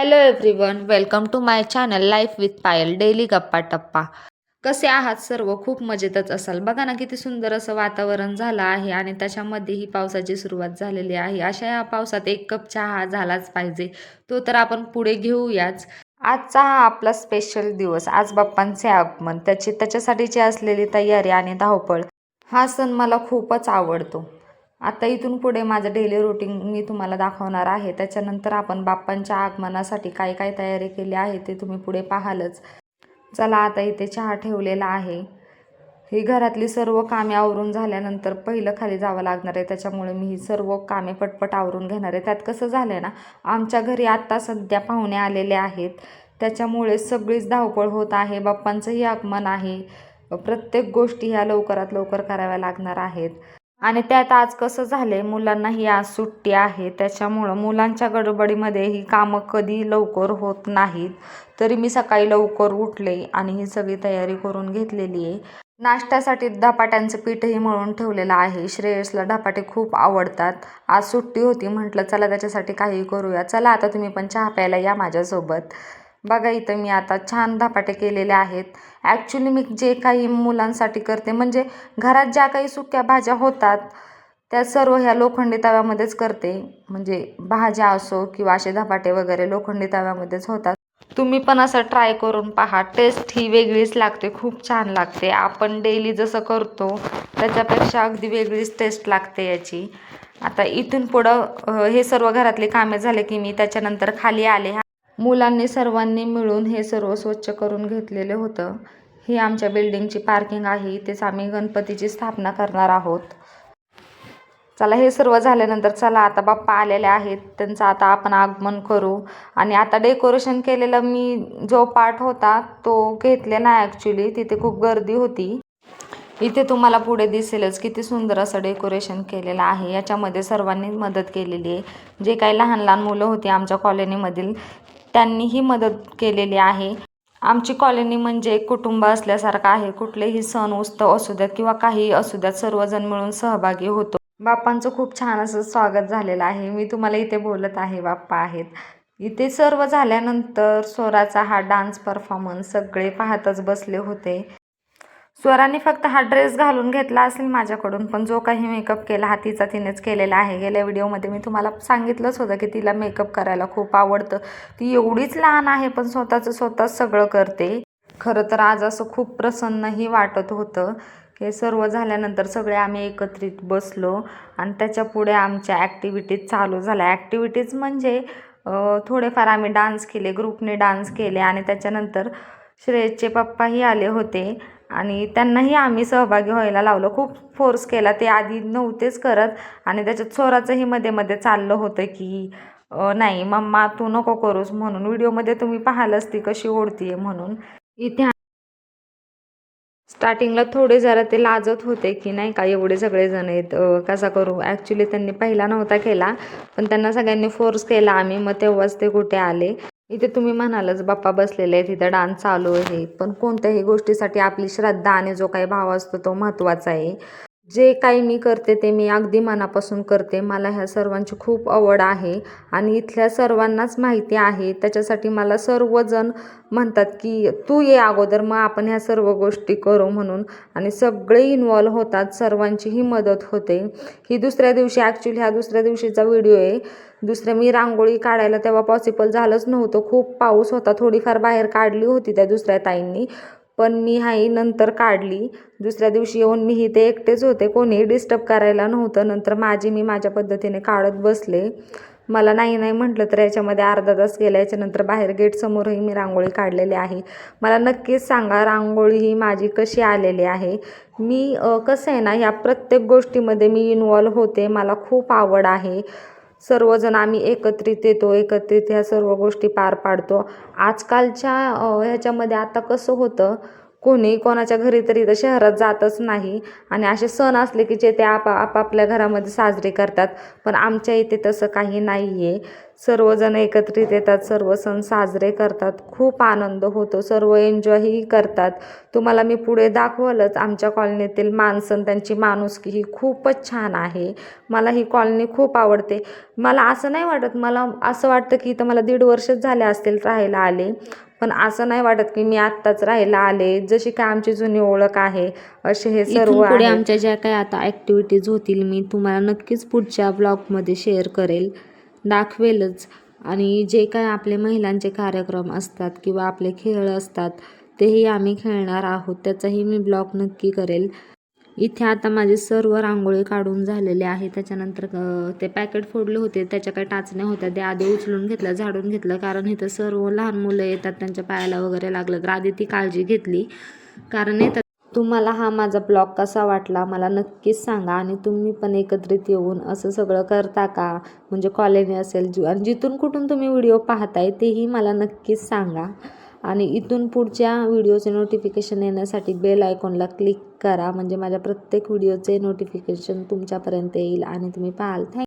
Hello everyone welcome to my channel life with Payal daily गप्पा टप्पा कसे आहात सर्व? खूप मजेतच असाल. बघा ना किती सुंदर असं वातावरण झालं आहे आणि त्याच्यामध्ये ही पावसाची सुरुवात झालेली आहे. अशा या पावसात एक कप चहा झालाच पाहिजे. तो तर आपण पुढे घेऊयाच. आजचा हा आपला स्पेशल दिवस आज बाप्पांचे आगमन त्याची त्याच्यासाठीची असलेली तयारी आणि धावपळ हा सण मला खूपच आवडतो. आता इथून पुढे माझं डेली रुटीन मी तुम्हाला दाखवणार आहे. त्याच्यानंतर आपण बाप्पांच्या आगमनासाठी काय काय तयारी केली आहे ते तुम्ही पुढे पाहालच. चला आता इथे चहा ठेवलेला आहे. ही घरातली सर्व कामे आवरून झाल्यानंतर पहिलं खाली जावं लागणार आहे. त्याच्यामुळे मी ही सर्व कामे पटपट आवरून घेणार आहे. त्यात कसं झालं आहे ना आमच्या घरी आत्ता सध्या पाहुणे आलेले आहेत. त्याच्यामुळे सगळीच धावपळ होत आहे. बाप्पांचंही आगमन आहे. प्रत्येक गोष्टी ह्या लवकरात लवकर कराव्या लागणार आहेत. आणि त्यात आज कसं झालंय मुलांनाही आज सुट्टी आहे. त्याच्यामुळं मुलांच्या गडबडीमध्ये ही कामं कधी लवकर होत नाहीत. तरी मी सकाळी लवकर उठले आणि ही सगळी तयारी करून घेतलेली आहे. नाश्त्यासाठी धपाट्यांचं पीठही मळून ठेवलेलं आहे. श्रेयसला धपाटे खूप आवडतात. आज सुट्टी होती म्हटलं चला त्याच्यासाठी काही करूया. चला आता तुम्ही पण चहा प्यायला या माझ्यासोबत. बघा इथं मी आता छान धपाटे केलेले आहेत. ॲक्च्युली मी जे काही मुलांसाठी करते म्हणजे घरात ज्या काही सुक्या भाज्या होतात त्या सर्व ह्या लोखंडी तव्यामध्येच करते. म्हणजे भाज्या असो किंवा असे धपाटे वगैरे लोखंडी तव्यामध्येच होतात. तुम्ही पण असं ट्राय करून पहा. टेस्ट ही वेगळीच लागते खूप छान लागते. आपण डेली जसं करतो त्याच्यापेक्षा अगदी वेगळीच टेस्ट लागते याची. आता इथून पुढं हे सर्व घरातले कामे झाले की मी त्याच्यानंतर खाली आले. मुलांनी सर्वांनी मिळून हे सर्व स्वच्छ करून घेतलेलं होतं. ही आमच्या बिल्डिंगची पार्किंग आहे. इथेच आम्ही गणपतीची स्थापना करणार आहोत. चला हे सर्व झाल्यानंतर चला आता बाप्पा आलेले आहेत. त्यांचं आता आपण आगमन करू. आणि आता डेकोरेशन केलेलं मी जो पार्ट होता तो घेतलेला आहे ॲक्च्युली तिथे खूप गर्दी होती. इथे तुम्हाला पुढे दिसेलच किती सुंदर असं डेकोरेशन केलेलं आहे. याच्यामध्ये सर्वांनी मदत केलेली आहे. जे काही लहान लहान मुलं होती आमच्या कॉलनीमधील त्यांनीही मदत केलेली आहे. आमची कॉलनी म्हणजे एक कुटुंब असल्यासारखं आहे. कुठलेही सण उत्सव असू द्यात किंवा काही असू द्यात सर्वजण मिळून सहभागी होतो. बाप्पांचं खूप छान असं स्वागत झालेलं आहे. मी तुम्हाला इथे बोलत आहे बाप्पा आहेत. इथे सर्व झाल्यानंतर स्वराचा हा डान्स परफॉर्मन्स सगळे पाहतच बसले होते. स्वराने फक्त हा ड्रेस घालून घेतला असेल माझ्याकडून पण जो काही मेकअप केला हा तिचा तिनेच केलेला आहे. गेल्या व्हिडिओमध्ये मी तुम्हाला सांगितलंच होतं की तिला मेकअप करायला खूप आवडतं. ती एवढीच लहान आहे पण स्वतःचं स्वतःच सगळं करते. खरं तर आज असं खूप प्रसन्नही वाटत होतं. हे सर्व झाल्यानंतर सगळे आम्ही एकत्रित बसलो आणि त्याच्या पुढे आमच्या ॲक्टिव्हिटीज चालू झाल्या. ॲक्टिव्हिटीज म्हणजे थोडेफार आम्ही डान्स केले ग्रुपने डान्स केले आणि त्याच्यानंतर श्रेयसचे पप्पाही आले होते. आणि त्यांनाही आम्ही सहभागी व्हायला लावलं. खूप फोर्स केला. ते आधी नव्हतेच करत आणि त्याच्यात स्वराचंही मध्ये मध्ये चाललं होतं की नाही मम्मा तू नको करूस म्हणून. व्हिडिओमध्ये तुम्ही पाहालच ती कशी ओढतीये म्हणून. इथे स्टार्टिंगला थोडे जरा ते लाजत होते की नाही का एवढे सगळेजण आहेत कसा करू? ॲक्च्युली त्यांनी पहिला नव्हता केला पण त्यांना सगळ्यांनी फोर्स केला आम्ही. मग तेव्हाच ते कुठे आले. इथे तुम्ही म्हणालच बाप्पा बसलेले आहेत इथं डान्स चालू आहे. पण कोणत्याही गोष्टीसाठी आपली श्रद्धा आणि जो काही भाव असतो तो महत्त्वाचा आहे. जे काही मी करते ते मी अगदी मनापासून करते. मला ह्या सर्वांची खूप आवड आहे आणि इथल्या सर्वांनाच माहिती आहे. त्याच्यासाठी मला सर्वजण म्हणतात की तू ये अगोदर मग आपण ह्या सर्व गोष्टी करू म्हणून. आणि सगळे इन्वॉल्व होतात सर्वांचीही मदत होते. ही दुसऱ्या दिवशी ॲक्च्युली हा दुसऱ्या दिवशीचा व्हिडिओ आहे. दुसऱ्या मी रांगोळी काढायला तेव्हा पॉसिबल झालंच नव्हतं. खूप पाऊस होता थोडीफार बाहेर काढली होती त्या दुसऱ्या ताईंनी. पण मी हाही नंतर काढली. दुसऱ्या दिवशी येऊन मी इथे एकटेच होते. कोणीही डिस्टर्ब करायला नव्हतं. नंतर माझी मी माझ्या पद्धतीने काढत बसले. मला नाही नाही म्हटलं तर याच्यामध्ये अर्धा तास गेला याच्यानंतर बाहेर गेटसमोरही मी रांगोळी काढलेली आहे. मला नक्कीच सांगा रांगोळी ही माझी कशी आलेली आहे? मी कसं आहे ना ह्या प्रत्येक गोष्टीमध्ये मी इन्वॉल्व होते. मला खूप आवड आहे. सर्वजण आम्ही एकत्रित येतो एकत्रित ह्या सर्व गोष्टी पार पाडतो. आजकालच्या ह्याच्यामध्ये आता कसं होतं कोणी कोणाच्या घरी तरी तर शहरात जातच नाही. आणि असे सण असले की जे ते आपा आपापल्या घरामध्ये साजरे करतात. पण आमच्या इथे तसं काही नाही आहे सर्वजण एकत्रित येतात सर्व सण साजरे करतात. खूप आनंद होतो सर्व एन्जॉयही करतात. तुम्हाला मी पुढे दाखवलंच आमच्या कॉलनीतील माणसं त्यांची माणुसकी ही खूपच छान आहे. मला ही कॉलनी खूप आवडते. मला असं नाही वाटत मला असं वाटतं की इथं मला दीड वर्षच झाले असतील राहायला आले. पण असं नाही वाटत की मी आत्ताच राहायला आले. जशी काय आमची जुनी ओळख आहे असे हे सर्व पुढे आमच्या ज्या काही आता ॲक्टिव्हिटीज होतील मी तुम्हाला नक्कीच पुढच्या ब्लॉगमध्ये शेअर करेल. दाखवेलच. आणि जे काय आपले महिलांचे कार्यक्रम असतात किंवा आपले खेळ असतात तेही आम्ही खेळणार आहोत. त्याचाही मी ब्लॉग नक्की करेल. इथे आता माझे सर्व रांगोळी काढून झालेले आहे. त्याच्यानंतर ते पॅकेट फोडले होते. त्याच्या काही टाचण्या होत्या. ते आधी उचलून घेतल्या झाडून घेतलं. कारण इथं सर्व लहान मुलं येतात. त्यांच्या पायाला वगैरे लागलं तर आधी ती काळजी घेतली. कारण येतात तुम्हाला हा माझा ब्लॉग कसा वाटला मला नक्कीच सांगा. आणि तुम्ही पण एकत्रित येऊन असं सगळं करता का? म्हणजे कॉलनी असेल जि आणि जिथून कुठून तुम्ही व्हिडिओ पाहताय तेही मला नक्कीच सांगा. आणि इथून पुढच्या व्हिडिओचे नोटिफिकेशन येण्यासाठी बेल आयकॉनला क्लिक करा. म्हणजे माझ्या प्रत्येक व्हिडिओचे नोटिफिकेशन तुमच्यापर्यंत येईल आणि तुम्ही पाहाल. थँक